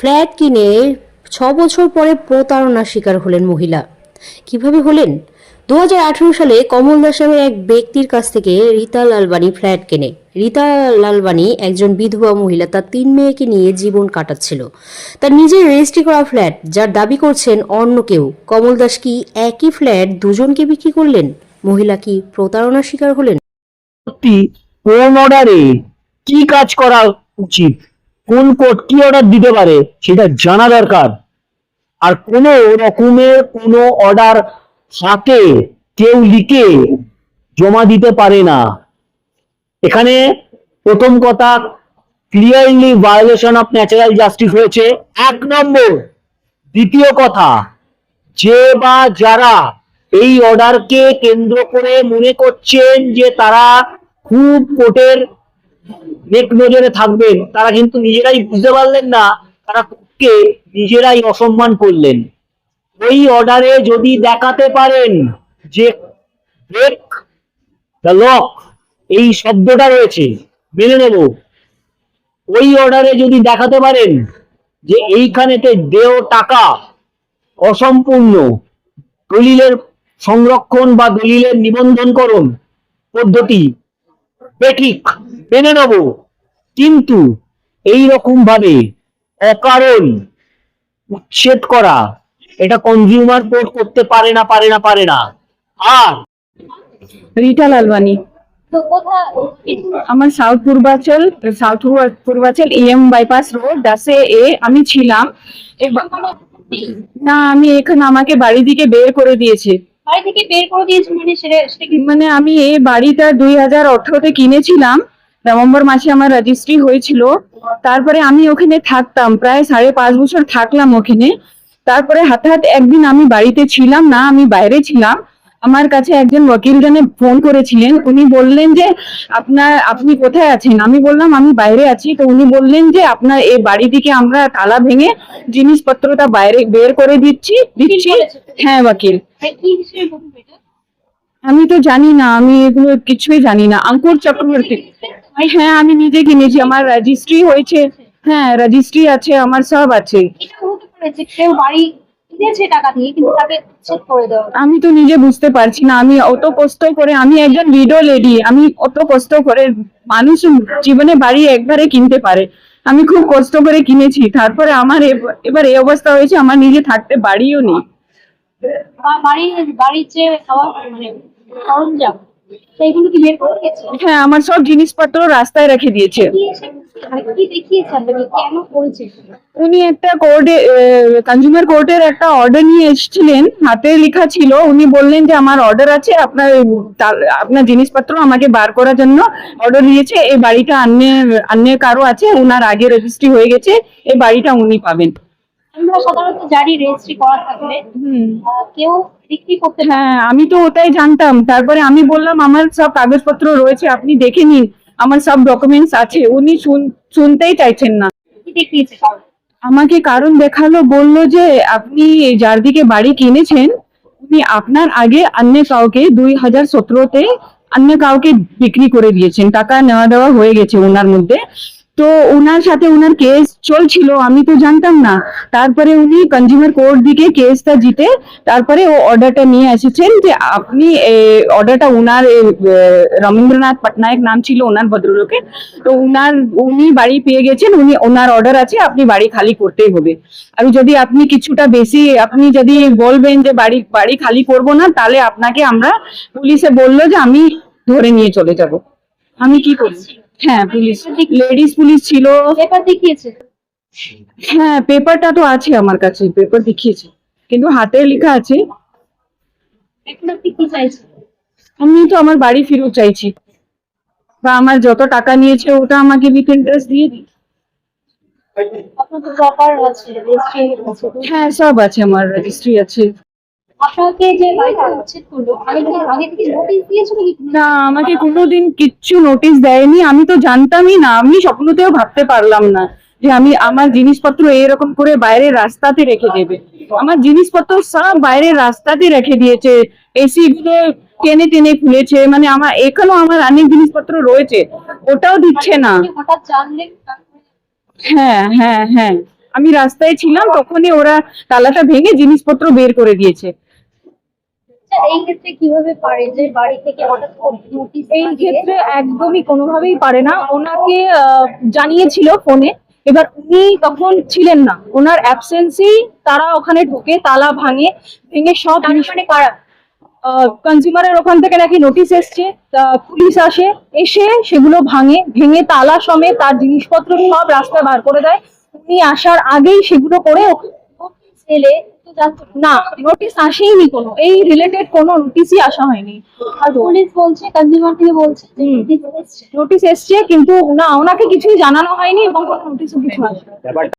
Flat কিনে ছ বছর পরে প্রতারণার শিকার হলেন মহিলা। কীভাবে হলেন? দুহাজার আঠারো সালে কমল দাস নামের এক ব্যক্তির কাছ থেকে রীতা লালবাণী ফ্ল্যাট কেনে। রীতা লালবাণী একজন বিধবা মহিলা, তার তিন মেয়েকে নিয়ে জীবন কাটাচ্ছিল। তার নিজের রেজিস্ট্রি করা ফ্ল্যাট, যার দাবি করছেন অন্য কেউ। কমল দাস কি একই ফ্ল্যাট দুজনকে বিক্রি করলেন? মহিলা কি প্রতারণার শিকার হলেন? কোন অর্ডারে কি কাজ করা উচিত? কোন কোর্ট কি অর্ডার দিতে পারে সেটা জানা দরকার। আর কোন রকমের কোনো অর্ডার হাতে কেউ লিখে জমা দিতে পারে না। এখানে প্রথম কথা clearly violation of natural justice হয়েছে, এক নম্বর। দ্বিতীয় কথা, যে বা যারা এই অর্ডারকে কেন্দ্র করে মনে করছেন যে তারা খুব কোর্টের নেক নজরে থাকবেন, তারা কিন্তু নিজেরাই বুঝতে পারলেন না, তারা কোর্টকে নিজেরাই অসম্মান করলেন। ওই অর্ডারে যদি দেখাতে পারেন যে ব্রেক দ্য লক এই শব্দটা রয়েছে, মেনে নেব। ওই অর্ডারে যদি দেখাতে পারেন যে এইখানেতে দেও টাকা, অসম্পূর্ণ, দলিলের সংরক্ষণ বা দলিলের নিবন্ধনকরণ পদ্ধতি বেঠিক মেনে নেব। কিন্তু এই রকম ভাবে অকারণ উচ্ছেদ করা এটা কনজিউমার কোর্ট করতে পারে না পারে না পারে না। আর রিটা লালবানি। আমার south Purbachal south Purbachal EM bypass road দাসে এ আমি ছিলাম। এবার- না আমি এখানে আমাকে বাড়ি থেকে বের করে দিয়েছে। বাড়ি থেকে বের করে মানে সেটা মানে আমি এই বাড়িটা দুই হাজার আঠারোতে কিনেছিলাম, নভেম্বর মাসে আমার রেজিস্ট্রি হয়েছিল। তারপরে আমি ওখানে থাকতাম, প্রায় সাড়ে পাঁচ বছর থাকলাম ওখানে। তারপরে হাতে হাতে একদিন আমি বাড়িতে ছিলাম না, আমি বাইরে ছিলাম। আমার কাছে একজন ওকিল জানে ফোন করেছিলেন। উনি বললেন যে আপনার আপনি কোথায় আছেন? আমি বললাম আমি বাইরে আছি। তো উনি বললেন যে আপনার এই বাড়ি থেকে আমরা তালা ভেঙে জিনিসপত্রটা বাইরে বের করে দিচ্ছি দিচ্ছি। হ্যাঁ ওকিল এটা? আমি তো জানি না আমি এগুলো কিছুই জানি না। অঙ্কুর চক্রবর্তী। হ্যাঁ আমি নিজে কিনেছি আমার রেজিস্ট্রি হয়েছে। হ্যাঁ রেজিস্ট্রি আছে আমার সব আছে। কেউ বাড়ি কিনেছে টাকা দিয়ে কিন্তু তাকে উচ্ছেদ করে দেওয়া আমি তো নিজে বুঝতে পারছি না আমি অত কষ্ট করে আমি একজন ভিডো লেডি আমি অত কষ্ট করে মানুষ জীবনে বাড়ি একবারে কিনতে পারে। আমি খুব কষ্ট করে কিনেছি তারপরে আমার এব- এবার এই অবস্থা হয়েছে আমার নিজে থাকতে বাড়িও নেই। বাড়ির বাড়ির যে খাওয়া মানে সরঞ্জাম। হ্যাঁ আমার সব জিনিসপত্র রাস্তায় রেখে দিয়েছে। উনি একটা কোর্টে কনজিউমার কোর্টের একটা অর্ডার নিয়ে এসেছিলেন। হাতে লেখা ছিল উনি বললেন যে আমার অর্ডার আছে আপনার আপনার জিনিসপত্র আমাকে বার করার জন্য অর্ডার নিয়েছে। এই বাড়িটা অন্য অন্য কারও আছে ওনার আগে রেজিস্ট্রি হয়ে গেছে এই বাড়িটা উনি পাবেন। আমরা সাধারণত জারি রেজিস্ট্রি করা থাকলে কেউ বিক্রি করতে হ্যাঁ আমি তো ওটাই জানতাম। তারপরে আমি বললাম আমার সব কাগজপত্র রয়েছে আপনি দেখে নিন। আমার সব ডকুমেন্টস আছে। উনি শুনতেই চাইছেন না। আমাকে কারণ দেখাল বলল যে আপনি যার দিকে বাড়ি কিনেছেন উনি আপনার আগে অন্য কাউকে দুই হাজার সতেরোতে অন্য কাউকে বিক্রি করে দিয়েছেন। টাকা নেওয়া দেওয়া হয়ে গেছে ওনার মধ্যে। তো ওনার সাথে ওনার কেস চলছিল আমি তো জানতাম না। তারপরে উনি কনজিউমার কোর্ট দিকে কেসটা জিতে তারপরে ও অর্ডারটা নিয়ে এসেছেন যে আপনি অর্ডারটা এ, রবীন্দ্রনাথ পটনায়ক নাম ছিল ওনার ভদ্রলোকের তো উনার উনি বাড়ি পেয়ে গেছেন উনি ওনার অর্ডার আছে আপনি বাড়ি খালি করতেই হবে। আর যদি আপনি কিছুটা বেশি আপনি যদি বলবেন যে বাড়ি বাড়ি খালি করব না তাহলে আপনাকে আমরা পুলিশে বলল যে আমি ধরে নিয়ে চলে যাব। আমি কি করি হ্যাঁ পুলিশ লেডিস পুলিশ ছিল। পেপার দেখিয়েছে? হ্যাঁ পেপারটা তো আছে আমার কাছে পেপার দেখিয়েছে। কিন্তু হাতে লেখা আছে। এখন আপনি কি চাইছেন আমি তো আমার বাড়ি ফেরত চাইছি। বা আমার যত টাকা নিয়েছে ওটা আমাকে উইথ ইন্টারেস্ট দিয়ে দিই আছে হ্যাঁ সব আছে আমার রেজিস্ট্রি আছে। আপনাকে যে বাড়িটা উচ্ছেদ করল আগে থেকে নোটিশ দিয়েছিল কি না আমাকে কোনোদিন কিচ্ছু নোটিশ দেয়নি আমি তো জানতামই না আমি স্বপ্নতেও ভাবতে পারলাম না যে আমি আমার জিনিসপত্র এরকম করে বাইরে রাস্তাতে রেখে দেবে। আমার জিনিসপত্র সব বাইরে রাস্তাতে রেখে দিয়েছে এসি গুলো টেনে টেনে খুলেছে মানে আমার এখানেও আমার অনেক জিনিসপত্র রয়েছে ওটাও দিচ্ছে না। তারপরে হ্যাঁ হ্যাঁ হ্যাঁ। আমি রাস্তায় ছিলাম তখনই ওরা তালাটা ভেঙে জিনিসপত্র বের করে দিয়েছে। এই ক্ষেত্রে কীভাবে পারে যে বাড়ি থেকে হঠাৎ নোটিশ এই ক্ষেত্রে একদমই কোনোভাবেই পারে না। ওনাকে জানিয়েছিল ফোনে। এবার উনি তখন ছিলেন না। ওনার অ্যাবসেন্সেই তারা ওখানে ঢোকে তালা ভাঙে ভেঙে সব মানে কারা? কনজিউমারের ওখান থেকে নাকি নোটিশ এসছে। পুলিশ আসে এসে সেগুলো ভাঙে ভেঙে তালা সমেত তার জিনিসপত্র সব রাস্তায় বার করে দেয়। উনি আসার আগেই সেগুলো করে জানতো না নোটিশ আসেইনি কোনো। এই রিলেটেড কোনো নোটিশই আসা হয়নি। আর পুলিশ বলছে কনজিউমার থেকে বলছে। নোটিশ এসছে। কিন্তু না ওনাকে কিছুই জানানো হয়নি এবং কোনো নোটিশও কিছু আসেনি।